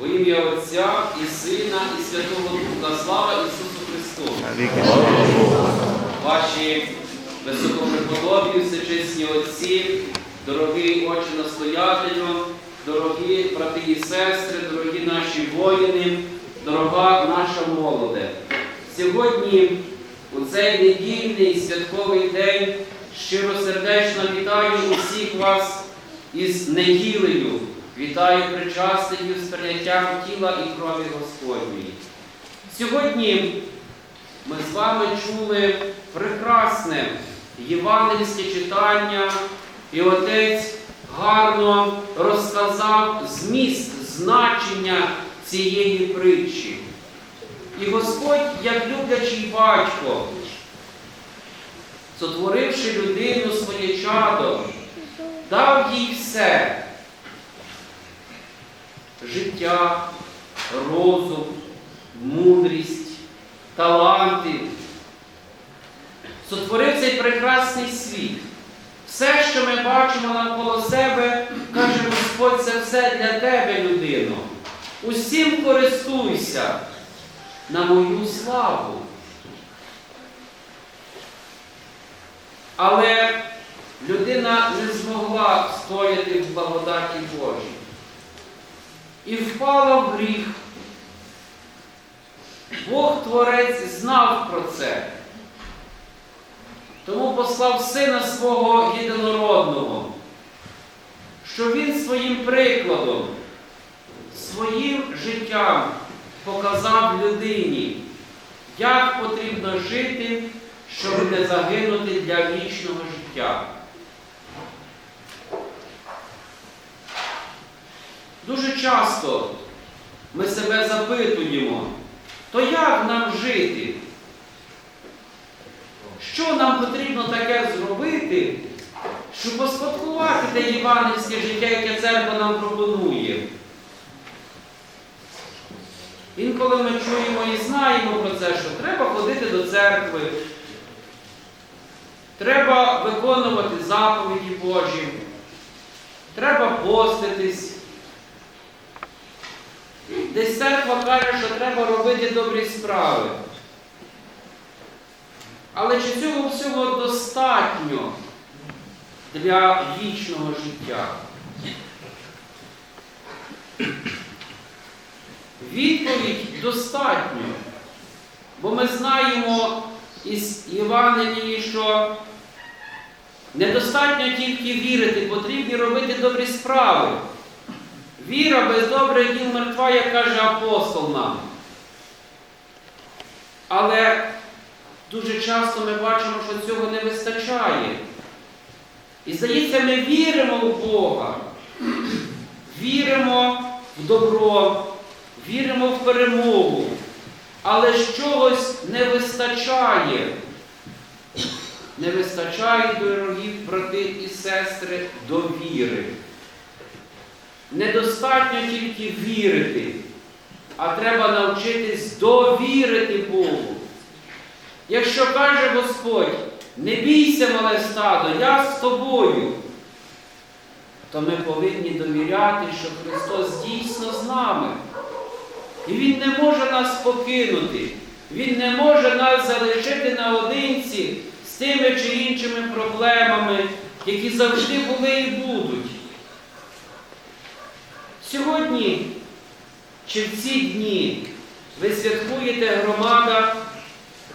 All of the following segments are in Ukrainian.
Во ім'я Отця і Сина, і Святого Духа. Слава Ісусу Христу! Ваші високопреподобні, всечесні отці, дорогі отче настоятелю, дорогі брати і сестри, дорогі наші воїни, дорога наша молоде. Сьогодні, у цей недільний святковий день, щиросердечно вітаю усіх вас із неділею. Вітаю причастиів з прийняттям тіла і крові Господньої. Сьогодні ми з вами чули прекрасне євангельське читання, і отець гарно розказав зміст значення цієї притчі. І Господь, як люблячий батько, сотворивши людину своє чадо, дав їй все життя, розум, мудрість, таланти. Сотворив цей прекрасний світ. Все, що ми бачимо навколо себе, каже Господь, це все для тебе, людино. Усім користуйся на мою славу. Але людина не змогла стояти в благодаті Божій. І впала в гріх. Бог Творець знав про це. Тому послав сина свого єдинородного, що він своїм прикладом, своїм життям показав людині, як потрібно жити, щоб не загинути для вічного життя. Дуже часто ми себе запитуємо, то як нам жити? Що нам потрібно таке зробити, щоб поспадкувати те євангельське життя, яке церква нам пропонує? Інколи ми чуємо і знаємо про це, що треба ходити до церкви, треба виконувати заповіді Божі, треба поститись. Десь церква каже, що треба робити добрі справи. Але чи цього всього достатньо для вічного життя? Відповідь достатньо. Бо ми знаємо із Євангелії, що недостатньо тільки вірити, потрібні робити добрі справи. Віра без добрих діл мертва, як каже апостол нам. Але дуже часто ми бачимо, що цього не вистачає. І здається, ми віримо в Бога, віримо в добро, віримо в перемогу, але чогось не вистачає. Не вистачає, дорогі брати і сестри, довіри. Недостатньо тільки вірити, а треба навчитись довірити Богу. Якщо каже Господь, не бійся, мале стадо, я з тобою, то ми повинні довіряти, що Христос дійсно з нами. І Він не може нас покинути, Він не може нас залишити наодинці з тими чи іншими проблемами, які завжди були і будуть. Сьогодні чи в ці дні ви святкуєте громада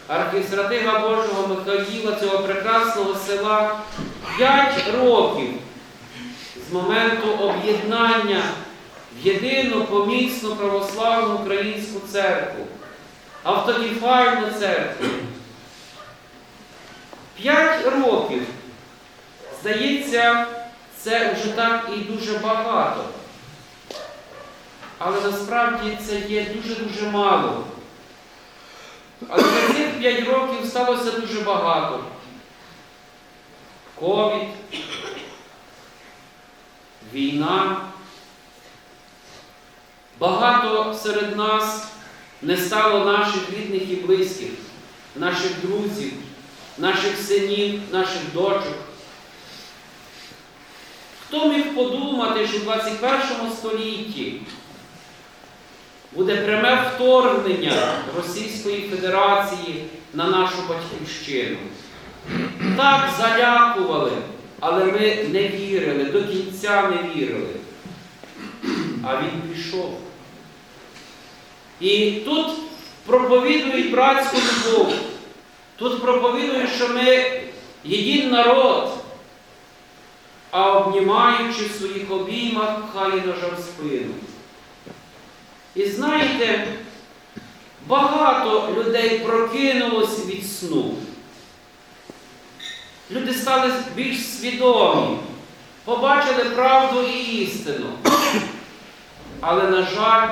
архістратига Божого Михаїла, цього прекрасного села, 5 років з моменту об'єднання в єдину помісну православну українську церкву, автокефальну церкву. 5 років. Здається, це вже так і дуже багато. Але насправді це є дуже-дуже мало. Але за цих 5 років сталося дуже багато. Ковід, війна. Багато серед нас не стало наших рідних і близьких, наших друзів, наших синів, наших дочок. Хто міг подумати, що в 21 столітті буде пряме вторгнення Російської Федерації на нашу батьківщину. Так залякували, але ми не вірили, до кінця не вірили. А він пішов. І тут проповідують братську любов. Тут проповідують, що ми єдин народ, а обнімаючи в своїх обіймах, хай ножа в спину. І знаєте, багато людей прокинулось від сну. Люди стали більш свідомі, побачили правду і істину. Але, на жаль,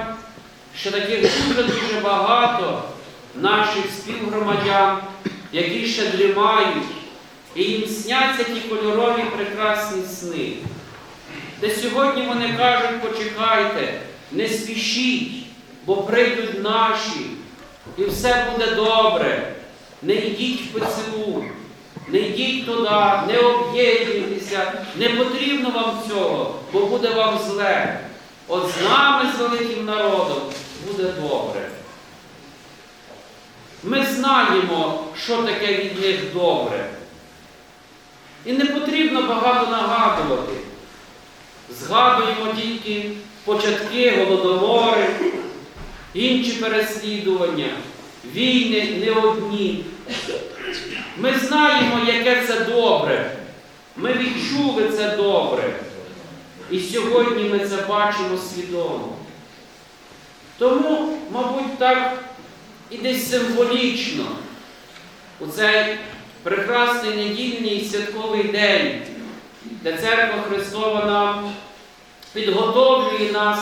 що таких дуже-дуже багато наших співгромадян, які ще дрімають, і їм сняться ті кольорові прекрасні сни. Де сьогодні вони кажуть, почекайте, не спішіть, бо прийдуть наші, і все буде добре. Не йдіть в ПЦУ, не йдіть туди, не об'єднуйтеся, не потрібно вам цього, бо буде вам зле. От з нами, з великим народом, буде добре. Ми знаємо, що таке від них добре. І не потрібно багато нагадувати. Згадуємо тільки початки голодомори, інші переслідування, війни не одні. Ми знаємо, яке це добре. Ми відчули це добре. І сьогодні ми це бачимо свідомо. Тому, мабуть, так і десь символічно у цей прекрасний недільний святковий день, де Церква Христова нам підготовлює нас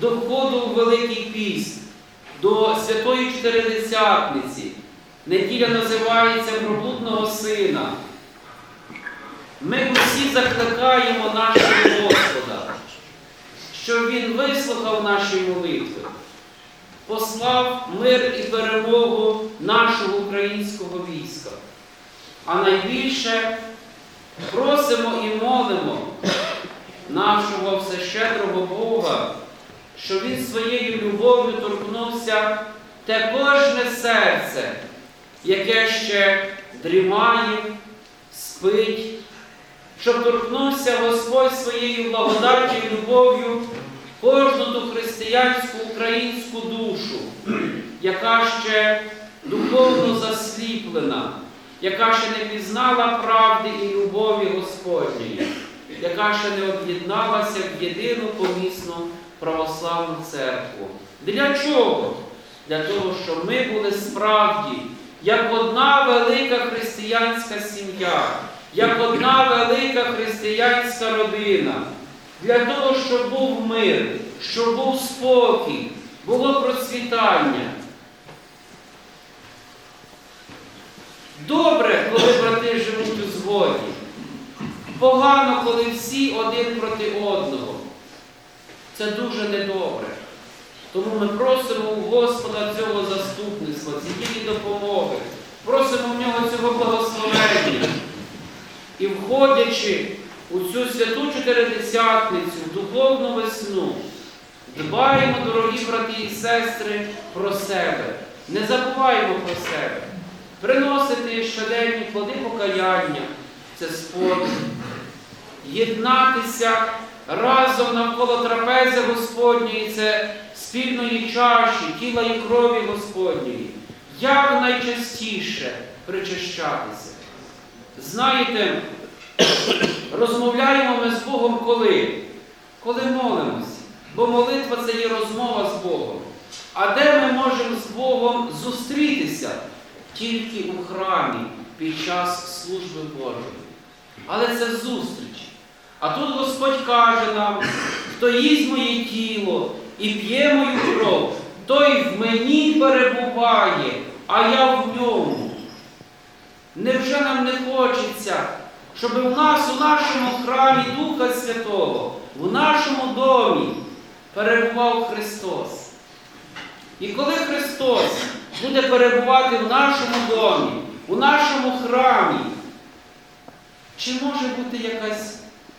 до входу у Великий Піст, до Святої Чотиридесятниці. Неділя називається Проблудного Сина. Ми усі закликаємо нашого Господа, щоб Він вислухав наші молитви, послав мир і перемогу нашого українського війська. А найбільше просимо і молимо нашого всещедрого Бога, щоб Він своєю любов'ю торкнувся те кожне серце, яке ще дрімає, спить, щоб торкнувся Господь своєю благодаттю любов'ю кожну ту християнську українську душу, яка ще духовно засліплена, яка ще не пізнала правди і любові Господньої, яка ще не об'єдналася в єдину помісну православну церкву. Для чого? Для того, щоб ми були справді як одна велика християнська сім'я, як одна велика християнська родина, для того, щоб був мир, щоб був спокій, було процвітання. Добре, коли брати живуть у згоді. Погано, коли всі один проти одного. Це дуже недобре. Тому ми просимо у Господа цього заступництва, цієї допомоги, просимо в нього цього благословення. І входячи у цю святу чотиридесятницю, в духовну весну, дбаємо, дорогі брати і сестри, про себе. Не забуваємо про себе. Приносити щоденні плоди покаяння це спорт, єднатися разом навколо трапези Господньої, це спільної чаші, тіла і крові Господньої, як найчастіше причащатися. Знаєте, розмовляємо ми з Богом коли? Коли молимося. Бо молитва це є розмова з Богом. А де ми можемо з Богом зустрітися? Тільки у храмі під час служби Божої. Але це зустріч. А тут Господь каже нам, хто їсть моє тіло і п'є мою кров, той в мені перебуває, а я в ньому. Невже нам не хочеться, щоб у нас у нашому храмі Духа Святого, в нашому домі перебував Христос? І коли Христос буде перебувати в нашому домі, у нашому храмі, чи може бути якась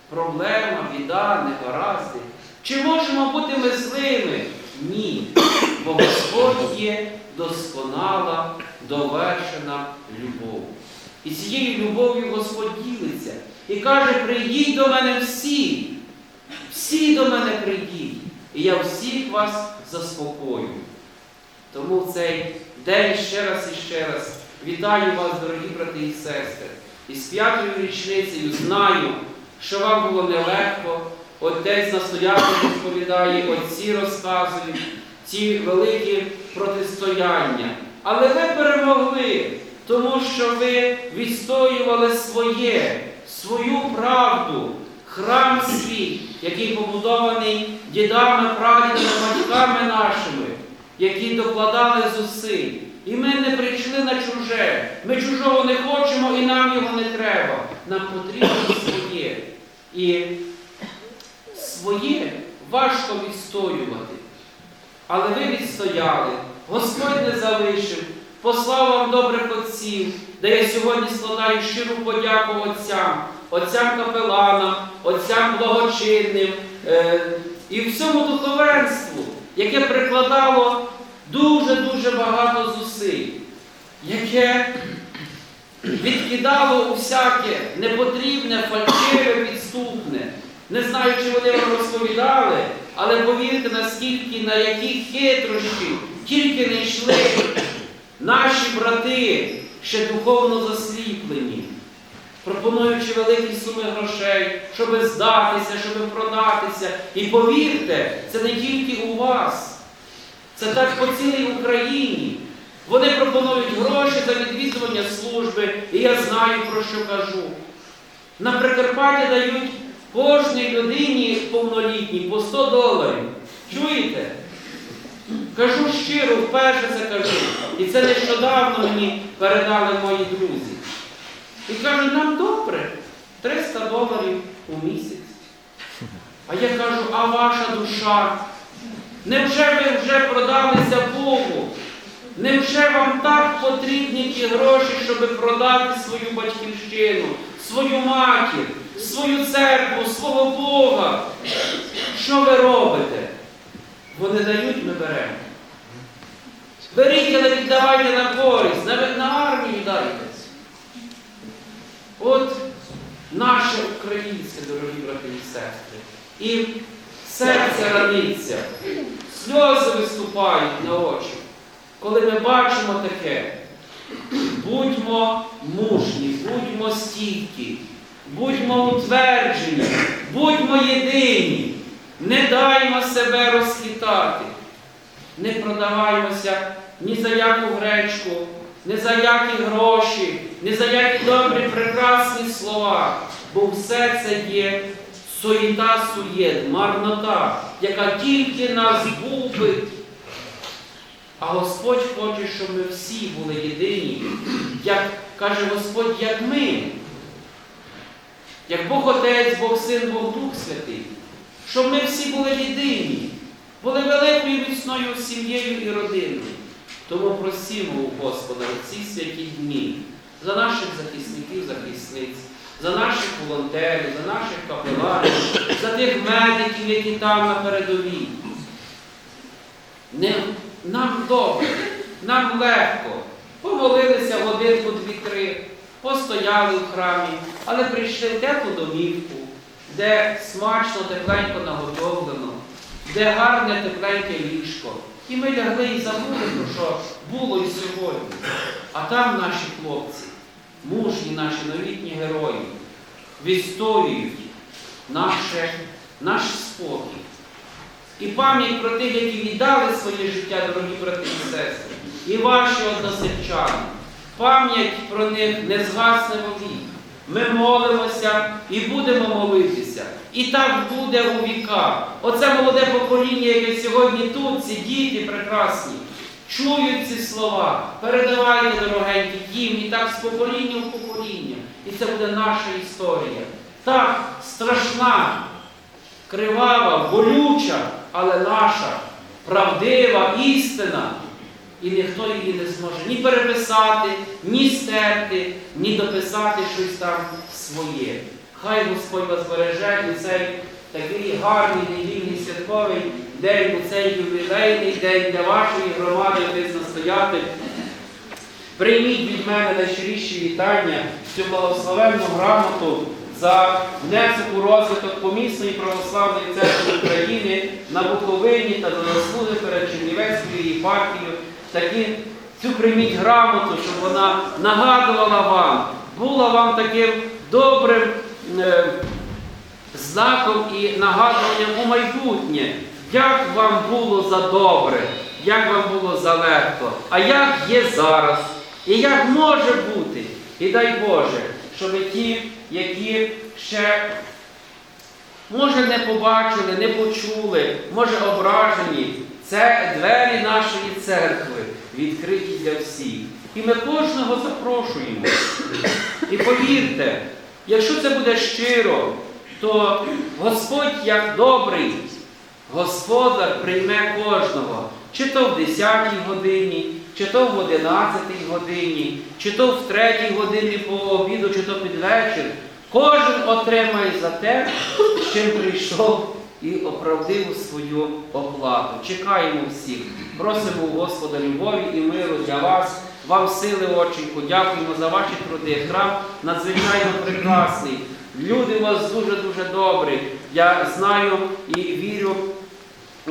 проблема, біда, негаразди? Чи можемо бути ми злими? Ні. Бо Господь є досконала, довершена любов. І цією любов'ю Господь ділиться і каже: прийдіть до мене всі, всі до мене прийдіть, і я всіх вас заспокою. Тому в цей день ще раз і ще раз вітаю вас, дорогі брати і сестри. І з п'ятою річницею знаю, що вам було нелегко. Отець настоятель розповідає, отці розказують ці великі протистояння. Але ви перемогли, тому що ви відстоювали своє, свою правду, храм свій, який побудований дідами, прадідами, батьками нашими, які докладали зусиль. І ми не прийшли на чуже. Ми чужого не хочемо і нам його не треба. Нам потрібно своє. І своє важко відстоювати. Але ви відстояли, Господь не залишив, послав вам добрих отців, де я сьогодні складаю щиру подяку отцям, отцям капеланам, отцям благочинним е, і всьому духовенству, яке прикладало дуже-дуже багато зусиль, яке відкидало усяке непотрібне, фальшиве, підступне. Не знаю, чи вони вам розповідали, але повірте, наскільки, на які хитрощі тільки не йшли наші брати, ще духовно засліплені, пропонуючи великі суми грошей, щоб здатися, щоб продатися. І повірте, це не тільки у вас, це так по цілій Україні. Вони пропонують гроші за відвідування служби, і я знаю, про що кажу. На Прикарпатті дають кожній людині повнолітній по 100 доларів. Чуєте? Кажу щиро, вперше це кажу. І це нещодавно мені передали мої друзі. І кажуть, нам добре, 300 доларів у місяць. А я кажу, а ваша душа? Невже ви вже продалися Богу? Невже вам так потрібні ті гроші, щоб продати свою батьківщину, свою матір, свою церкву, свого Бога? Що ви робите? Вони дають, ми беремо. Беріть, але віддавайте на користь, навіть на армію дайте. От наше українське, дорогі брати і сестри. І серце раниться, сльози виступають на очі. Коли ми бачимо таке, будьмо мужні, будьмо стійкі, будьмо утверджені, будьмо єдині, не даймо себе розхитати, не продаваймося ні за яку гречку, ні за які гроші, ні за які добрі, прекрасні слова, бо все це є суєта суєт, марнота, яка тільки нас губить. А Господь хоче, щоб ми всі були єдині, як каже Господь, як ми. Як Бог Отець, Бог Син, Бог Дух Святий, щоб ми всі були єдині, були великою міцною сім'єю і родиною. Тому просімо у Господа в ці святі дні за наших захисників, захисниць, за наших волонтерів, за наших капеланів, за тих медиків, які там на передовій. Не, нам добре, нам легко. Помолилися годинку, дві-три, постояли в храмі, але прийшли в теплу домівку, де смачно, тепленько наготовлено, де гарне тепленьке ліжко. І ми лягли і забули, про що було і сьогодні. А там наші хлопці, мужні наші новітні герої, відстоюють наше, наш спокій. І пам'ять про тих, які віддали своє життя, дорогі брати і сестри, і ваші односельчани. Пам'ять про них не згасне вовік. Ми молимося і будемо молитися. І так буде у віка. Оце молоде покоління, яке сьогодні тут, ці діти прекрасні, чують ці слова. Передавайте, дорогенькі, їм і так з покоління в покоління. І це буде наша історія. Так страшна, кривава, болюча, але наша, правдива істина. І ніхто її не зможе ні переписати, ні стерти, ні дописати щось там своє. Хай Господь вас береже і цей такий гарний недільний святковий день, у цей ювілейний день для вашої громади, отець настоятель. Прийміть від мене найщиріші вітання, цю благословенну грамоту за внесок у розвиток помісної православної церкви України на Буковині та за заслуги перед Чернівецькою єпархією. Такі, цю прийміть грамоту, щоб вона нагадувала вам, була вам таким добрим е, знаком і нагадуванням у майбутнє, як вам було за добре, як вам було за легко, а як є зараз, і як може бути. І дай Боже, щоб ті, які ще, може, не побачили, не почули, може ображені, це двері нашої церкви відкриті для всіх. І ми кожного запрошуємо. І повірте, якщо це буде щиро, то Господь як добрий господар прийме кожного, чи то в 10 годині, чи то в 11 годині, чи то в 3 годині по обіду, чи то під вечір. Кожен отримає за те, з чим прийшов і оправдив свою оплату. Чекаємо всіх. Просимо Господа любові і миру для вас. Вам сили очі, подякуємо за ваші труди. Храм надзвичайно прекрасний. Люди у вас дуже-дуже добрі. Я знаю і вірю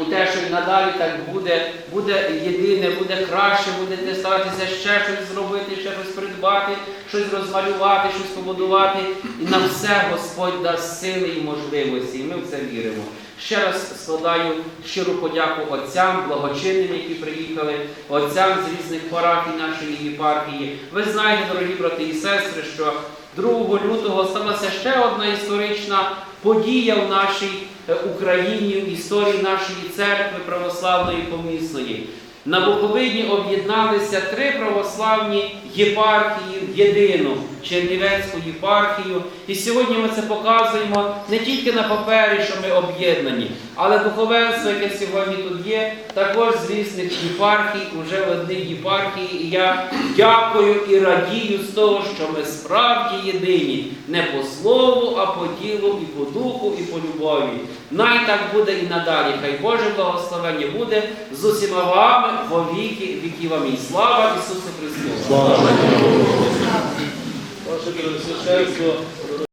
у те, що надалі так буде, буде єдине, буде краще, будете старатися ще щось зробити, ще щось придбати, щось розмалювати, щось побудувати. І на все Господь дасть сили і можливості. І ми в це віримо. Ще раз складаю щиру подяку отцям, благочинним, які приїхали, отцям з різних парафій нашої єпархії. Ви знаєте, дорогі брати і сестри, що 2 лютого сталася ще одна історична подія в нашій Україні, в історії нашої церкви православної помісної. На Буковині об'єдналися три православні єпархії в єдину Чернівецьку єпархію. І сьогодні ми це показуємо не тільки на папері, що ми об'єднані, але духовенство, яке сьогодні тут є, також з різних єпархій, уже в одній єпархії. І я дякую і радію з того, що ми справді єдині, не по слову, а по ділу, і по духу, і по любові. Най так буде і надалі. Хай Боже благословення буде з усіма вами во віки віків. Амінь. Слава Ісусу Христу! Ваше Преосвященство,